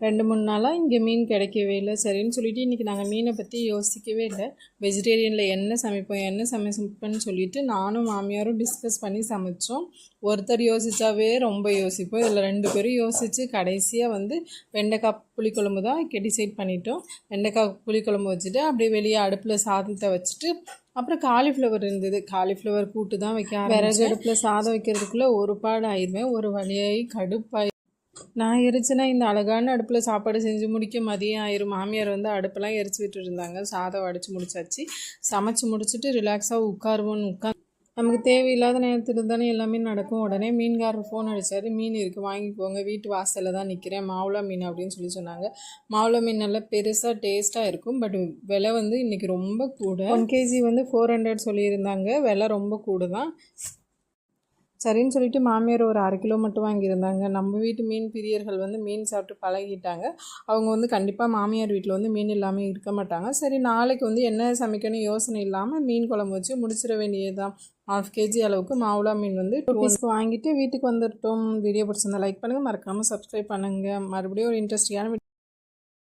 ரெண்டு மூணு நாளாக இங்கே மீன் கிடைக்கவே இல்லை. சரின்னு சொல்லிட்டு இன்றைக்கி நாங்கள் மீனை பற்றி யோசிக்கவே இல்லை. வெஜிடேரியனில் என்ன சமைப்போம் என்ன சமைப்போம்னு சொல்லிட்டு நானும் மாமியாரும் டிஸ்கஸ் பண்ணி சமைச்சோம். ஒருத்தர் யோசிச்சாவே ரொம்ப யோசிப்போம். இதில் ரெண்டு பேரும் யோசித்து கடைசியாக வந்து வெண்டைக்காய் புளிக்குழம்பு தான் டிசைட் பண்ணிட்டோம். வெண்டைக்காய் புளிக்குழம்பு வச்சுட்டு அப்படியே வெளியே அடுப்பில் சாதத்தை வச்சுட்டு அப்புறம் காலிஃப்ளவர் இருந்தது. காலிஃப்ளவர் கூட்டு தான் வைக்க விறகு அடுப்பில் சாதம் வைக்கிறதுக்குள்ளே ஒரு பாடு ஆயிடுவேன் ஒரு வழியாகி கடுப்பாய் நான் எரிச்சுனா இந்த அழகான அடுப்பில் சாப்பாடு செஞ்சு முடிக்க மதியம் ஆயிரும். மாமியார் வந்து அடுப்பெல்லாம் எரிச்சு விட்டு இருந்தாங்க சாதம் அடித்து முடிச்சாச்சு. சமைச்சு முடிச்சுட்டு ரிலாக்ஸாக உட்காருவோன்னு உட்கார் நமக்கு தேவையில்லாத நேரத்தில் தானே எல்லாமே நடக்கும். உடனே மீன்காரர் ஃபோன் அடித்தார் மீன் இருக்குது வாங்கிக்கோங்க. வீட்டு வாசலில் தான் நிற்கிறேன் மாவுளா மீன் அப்படின்னு சொல்லி சொன்னாங்க. மாவுளா மீன் நல்லா பெருசாக டேஸ்ட்டாக இருக்கும். பட் விலை வந்து இன்றைக்கி ரொம்ப கூட ஒன் கேஜி வந்து ஃபோர் ஹண்ட்ரட் சொல்லியிருந்தாங்க. விலை ரொம்ப கூட தான் சரின்னு சொல்லிட்டு மாமியார் ஒரு அரை கிலோ மட்டும் வாங்கியிருந்தாங்க. நம்ம வீட்டு மீன் பிரியர்கள் வந்து மீன் சாப்பிட்டு பழகிட்டாங்க. அவங்க வந்து கண்டிப்பாக மாமியார் வீட்டில் வந்து மீன் இல்லாமல் இருக்க மாட்டாங்க. சரி நாளைக்கு வந்து என்ன சமைக்கணும் யோசனை இல்லாமல் மீன் குழம்பு வச்சு முடிச்சிட வேண்டியதுதான். ஹாஃப் கேஜி அளவுக்கு மாவுளா மீன் வந்து டூ வாங்கிட்டு வீட்டுக்கு வந்துட்டோம். வீடியோ பிடிச்சிருந்தா லைக் பண்ணுங்கள் மறக்காமல் சப்ஸ்கிரைப் பண்ணுங்கள் மறுபடியும் ஒரு இன்ட்ரெஸ்டிங்கான